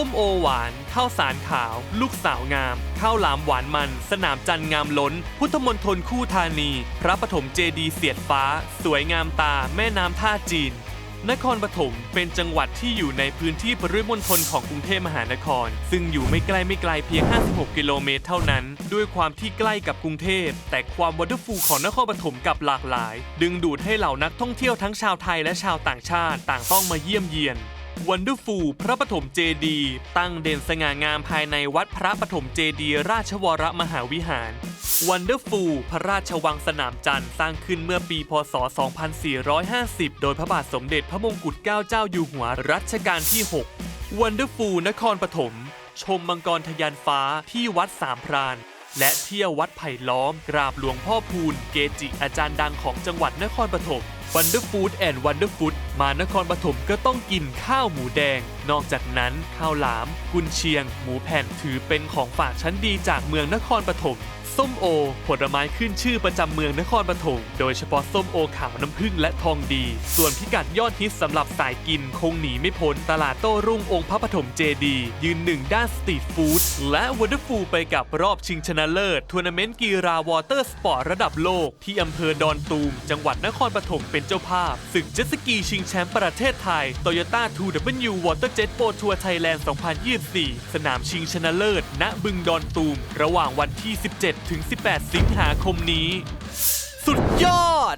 ส้มโอหวาน ข้าวสารขาว ลูกสาวงาม ข้าวหลามหวานมัน สนามจันทร์งามล้น พุทธมณฑลคู่ธานี พระปฐมเจดีย์เสียดฟ้า สวยงามตา แม่น้ำท่าจีน นครปฐมเป็นจังหวัดที่อยู่ในพื้นที่ปริมณฑลของกรุงเทพมหานคร ซึ่งอยู่ไม่ใกล้ไม่ไกลเพียง 56 กิโลเมตรเท่านั้น ด้วยความที่ใกล้กับกรุงเทพ แต่ความวั n เ e r ฟูลของนครปฐมกับหลากหลาย ดึงดูดให้เหล่านักท่องเที่ยวทั้งชาวไทยและชาวต่างชาติต่างต้องมาเยี่ยมเยียน Wonderful พระปฐมเจดี ตั้งเด่นสง่างามภายในวัดพระปฐมเจดี ราชวรมหาวิหาร Wonderful พระราชวังสนามจันทร์สร้างขึ้นเมื่อปี พศ 2450 โดยพระบาทสมเด็จพระมงกุฎเกล้าเจ้าอยู่หัวรัชกาลที่6 Wonderful นครปฐมชมมังกรทะยานฟ้าที่วัดสามพราน และเที่ยววัดไผ่ล้อม กราบหลวงพ่อพูน เกจิอาจารย์ดังของจังหวัดนครปฐม Wonder Food and Wonder Food มานครปฐมก็ต้องกินข้าวหมูแดง นอกจากนั้นข้าวหลาม กุนเชียง หมูแผ่นถือเป็นของฝากชั้นดีจากเมืองนครปฐม ส้มโอ ผลไม้ขึ้นชื่อประจำเมืองนครปฐมโดยเฉพาะส้มโอขาวน้ำผึ้งและทองดี ส่วนพิกัดยอดฮิตสำหรับสายกินคงหนีไม่พ้นตลาดโต้รุ่งองค์พระปฐมเจดีย์ยืนหนึ่งด้านสตรีทฟู้ดและวันเดอร์ฟูลไปกับรอบชิงชนะเลิศทัวร์นาเมนต์กีฬาวอเตอร์สปอร์ตระดับโลก ที่อำเภอดอนตูม จังหวัดนครปฐมเป็นเจ้าภาพศึกเจ็ตสกีชิงแชมป์ประเทศไทย Toyota 2W Water Jet Pro Tour Thailand 2024 สนามชิงชนะเลิศ ณบึงดอนตูม ระหว่างวันที่ 17ถึง 18 สิงหาคมนี้ สุดยอด